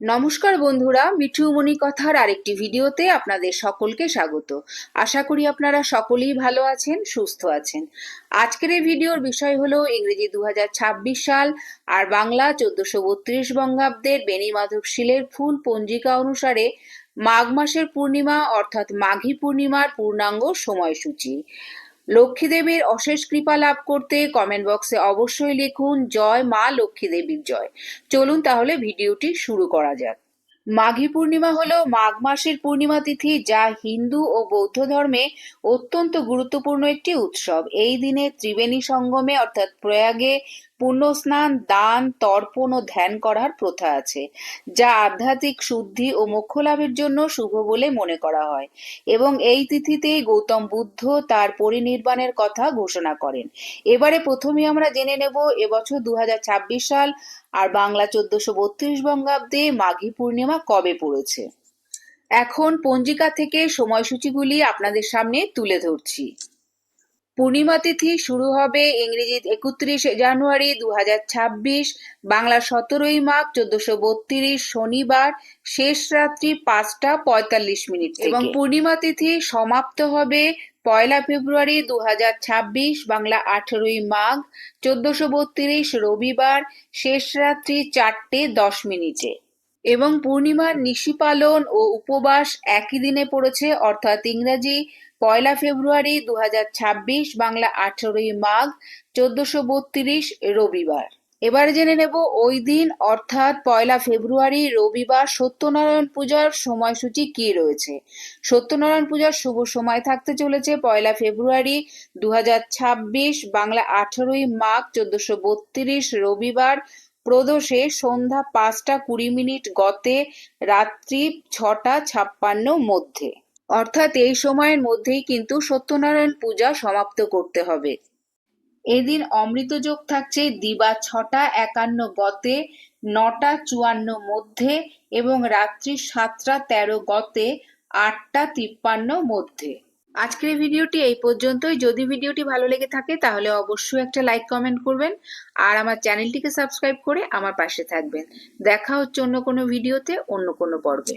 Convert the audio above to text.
নমস্কার বন্ধুরা মিঠুমণি কথার আরেকটি ভিডিওতে আপনাদের সকলকে স্বাগত। আশা করি আপনারা সকলেই ভালো আছেন, সুস্থ আছেন। আজকের এই ভিডিওর বিষয় হলো ইংরেজি দু হাজার ছাব্বিশ সাল আর বাংলা চোদ্দশো বত্রিশ বঙ্গাব্দের বেনি মাধব শিলের ফুল পঞ্জিকা অনুসারে মাঘ মাসের পূর্ণিমা অর্থাৎ মাঘী পূর্ণিমার পূর্ণাঙ্গ সময়সূচি। লক্ষ্মী দেবীর অশেষ কৃপা লাভ করতে কমেন্ট বক্সে অবশ্যই লিখুন, জয় মা লক্ষ্মী দেবীর জয়। চলুন তাহলে ভিডিওটি শুরু করা যাক। মাঘী পূর্ণিমা হল মাঘ মাসের পূর্ণিমা তিথি যা হিন্দু ও বৌদ্ধ ধর্মে অত্যন্ত গুরুত্বপূর্ণ একটি উৎসব। এই দিনে ত্রিবেণী সঙ্গমে অর্থাৎ প্রয়াগে পুণ্য স্নান দান, তর্পণ ও ধ্যান করার প্রথা আছে, যা আধ্যাত্মিক শুদ্ধি ও মোক্ষ লাভের জন্য শুভ বলে মনে করা হয়। এবং এই তিথিতেই গৌতম বুদ্ধ তার পরিনির্বাণের কথা ঘোষণা করেন। এবারে প্রথমে আমরা জেনে নেব এবছর দু হাজার ছাব্বিশ সাল আর বাংলা চোদ্দশো বত্রিশ বঙ্গাব্দে মাঘী পূর্ণিমা কবে পড়েছে। এখন পঞ্জিকা থেকে সময়সূচিগুলি আপনাদের সামনে তুলে ধরছি। পূর্ণিমা তিথি শুরু হবে ইংরেজি একত্রিশে জানুয়ারি দু হাজার ছাব্বিশ বাংলা সতেরোই মাঘ চোদ্দশো বত্রিশ শনিবার শেষ রাত্রি পাঁচটা পঁয়তাল্লিশ মিনিট। এবং পূর্ণিমা তিথি সমাপ্ত হবে পয়লা ফেব্রুয়ারি দু ছাব্বিশ বাংলা আঠেরোই মাঘ চোদ্দশো বত্রিশ রবিবার শেষ রাত্রি চারটে দশ মিনিটে। এবং পূর্ণিমার নিশি পালন ও উপবাস একই দিনে পড়েছে অর্থাৎ ইংরাজি পয়লা ফেব্রুয়ারি দু হাজার ছাব্বিশ, বাংলা আঠেরোই মাঘ, চোদ্দশো বত্রিশ, রবিবার। এবার জেনে নেব ওই দিন, অর্থাৎ পয়লা ফেব্রুয়ারি, রবিবার, সত্যনারায়ণ পূজার সময়সূচি কি রয়েছে? সত্যনারায়ণ পূজার শুভ সময় থাকতে চলেছে পয়লা ফেব্রুয়ারি দু হাজার ছাব্বিশ, বাংলা আঠেরোই মাঘ, চোদ্দশো বত্রিশ, রবিবার। প্রদোষে সন্ধ্যা পাঁচটা কুড়ি মিনিট গতে, রাত্রি ছটা ছাপ্পান্ন মধ্যে। অর্থাৎ এই সময়ের মধ্যেই কিন্তু সত্যনারায়ণ পূজা সমাপ্ত করতে হবে। এদিন অমৃত যোগ থাকছে দিবা ছটা একান্ন গতে, নটা চুয়ান্ন মধ্যে এবং রাত্রি সাতটা তেরো গতে, আটটা তিপ্পান্ন মধ্যে। আজকের ভিডিওটি এই পর্যন্তই। যদি ভিডিওটি ভালো লেগে থাকে তাহলে অবশ্যই একটা লাইক, কমেন্ট করবেন আর আমার চ্যানেলটিকে সাবস্ক্রাইব করে আমার পাশে থাকবেন। দেখা হচ্ছে অন্য কোনো ভিডিওতে, অন্য কোনো পর্বে।